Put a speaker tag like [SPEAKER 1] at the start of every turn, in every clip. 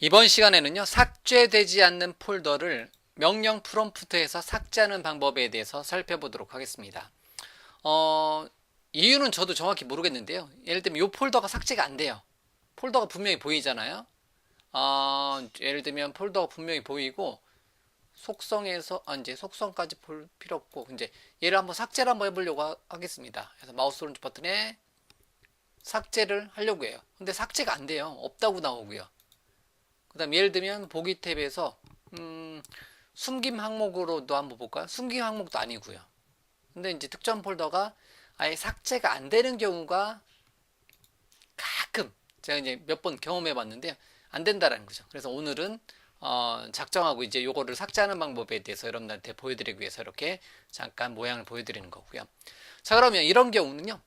[SPEAKER 1] 이번 시간에는요, 삭제되지 않는 폴더를 명령 프롬프트에서 삭제하는 방법에 대해서 살펴보도록 하겠습니다. 어, 이유는 저도 정확히 모르겠는데요. 예를 들면 이 폴더가 삭제가 안 돼요. 폴더가 분명히 보이잖아요. 어, 예를 들면 폴더가 분명히 보이고 속성에서 아, 이제 속성까지 볼 필요 없고 이제 얘를 한번 삭제를 한번 해보려고 하, 하겠습니다. 그래서 마우스 오른쪽 버튼에 삭제를 하려고 해요. 근데 삭제가 안 돼요. 없다고 나오고요. 그 다음 예를 들면 보기 탭에서 음, 숨김 항목으로도 한번 볼까요? 숨김 항목도 아니고요. 근데 이제 특정 폴더가 아예 삭제가 안 되는 경우가 가끔 제가 이제 몇 번 경험해 봤는데요. 안 된다라는 거죠. 그래서 오늘은 어, 작정하고 이제 요거를 삭제하는 방법에 대해서 여러분들한테 보여드리기 위해서 이렇게 잠깐 모양을 보여드리는 거고요. 자 그러면 이런 경우는요.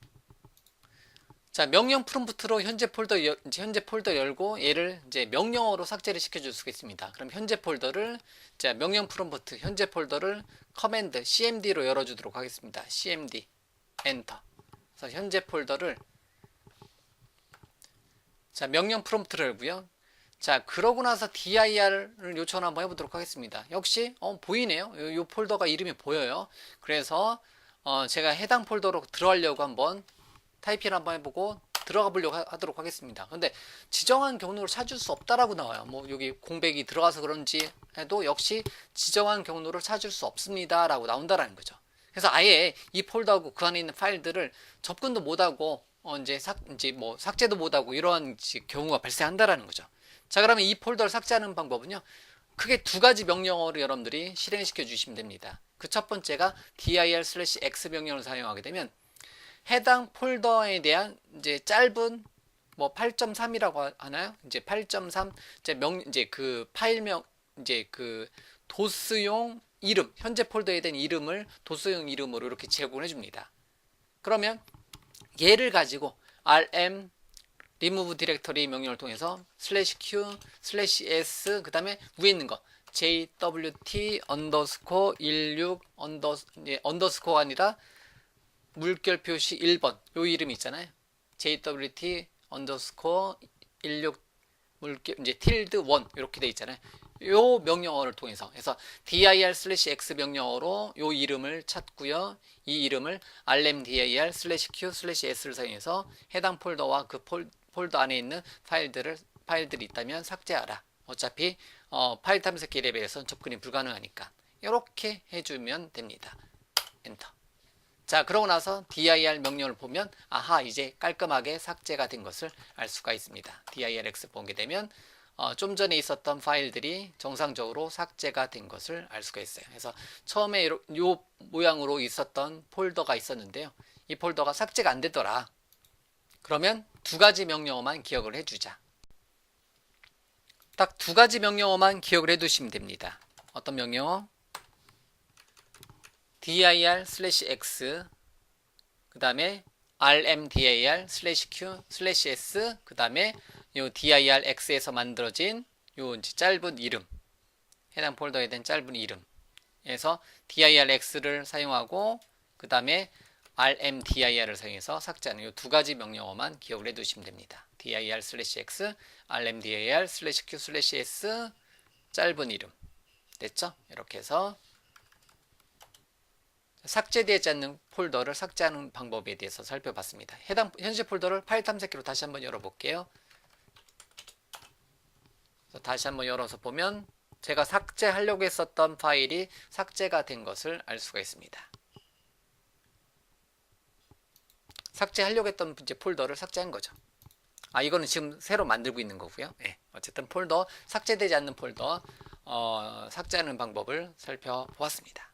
[SPEAKER 1] 자 명령 프롬프트로 현재 폴더 현재 폴더 열고 얘를 이제 명령어로 삭제를 시켜 줄 수가 있습니다. 그럼 현재 폴더를 자 명령 프롬프트 현재 폴더를 커맨드 cmd로 열어 주도록 하겠습니다. cmd 엔터. 그래서 현재 폴더를 자 명령 프롬프트를 열고요. 자 그러고 나서 dir을 요청 한번 해 보도록 하겠습니다. 역시 어, 보이네요. 요, 요 폴더가 이름이 보여요. 그래서 어, 제가 해당 폴더로 들어가려고 한번 타이핑 한번 해보고 들어가 보려고 하- 하도록 하겠습니다. 근데 지정한 경로를 찾을 수 없다라고 나와요. 뭐 여기 공백이 들어가서 그런지 해도 역시 지정한 경로를 찾을 수 없습니다라고 나온다라는 거죠. 그래서 아예 이 폴더하고 그 안에 있는 파일들을 접근도 못하고 어 이제 삭 이제 뭐 삭제도 못하고 이러한 경우가 발생한다라는 거죠. 자 그러면 이 폴더를 삭제하는 방법은요. 크게 두 가지 명령어를 여러분들이 실행시켜 주시면 됩니다. 그 첫 번째가 dir/x 명령을 사용하게 되면 해당 폴더에 대한 이제 짧은 뭐 8.3이라고 하나요? 이제 8.3 이제 명 이제 그 파일명 이제 그 도스용 이름 현재 폴더에 대한 이름을 도스용 이름으로 이렇게 제공해 줍니다. 그러면 얘를 가지고 rm remove directory 명령을 통해서 slash q slash s 그 다음에 위에 있는 거 jwt underscore 16 언더 예, 언더스코가 아니라 물결 표시 1번 요 이름이 있잖아요. JWT 언더스코어 16 물결 이제 틸드 1 이렇게 돼 있잖아요. 요 명령어를 통해서 해서 dir slash x 명령어로 요 이름을 찾고요. 이 이름을 rm dir slash q slash s를 사용해서 해당 폴더와 그 폴, 폴더 안에 있는 파일들을 파일들이 있다면 삭제하라. 어차피 어, 파일 탐색기 레벨에서는 접근이 불가능하니까 이렇게 해주면 됩니다. 자, 그러고 나서 dir 명령을 보면 아하 이제 깔끔하게 삭제가 된 것을 알 수가 있습니다. dirx 보게 되면 어, 좀 전에 있었던 파일들이 정상적으로 삭제가 된 것을 알 수가 있어요. 그래서 처음에 요, 요 모양으로 있었던 폴더가 있었는데요. 이 폴더가 삭제가 안 되더라. 그러면 두 가지 명령어만 기억을 해주자. 딱 두 가지 명령어만 기억을 해두시면 됩니다. 어떤 명령어? Dir slash x 그 다음에 rmdir slash q slash s 그 다음에 요 dir x에서 만들어진 요 이제 짧은 이름 해당 폴더에 대한 짧은 이름에서 dir x를 사용하고 그 다음에 rmdir을 사용해서 삭제하는 요두 가지 명령어만 기억을 해두시면 됩니다. dir slash x rmdir slash q slash s 짧은 이름 됐죠? 이렇게 해서 삭제되지 않는 폴더를 삭제하는 방법에 대해서 살펴봤습니다. 해당 현재 폴더를 파일 탐색기로 다시 한번 열어볼게요. 다시 한번 열어서 보면 제가 삭제하려고 했었던 파일이 삭제가 된 것을 알 수가 있습니다. 삭제하려고 했던 이제 폴더를 삭제한 거죠. 아 이거는 지금 새로 만들고 있는 거고요. 예, 어쨌든 폴더 삭제되지 않는 폴더 어, 삭제하는 방법을 살펴보았습니다.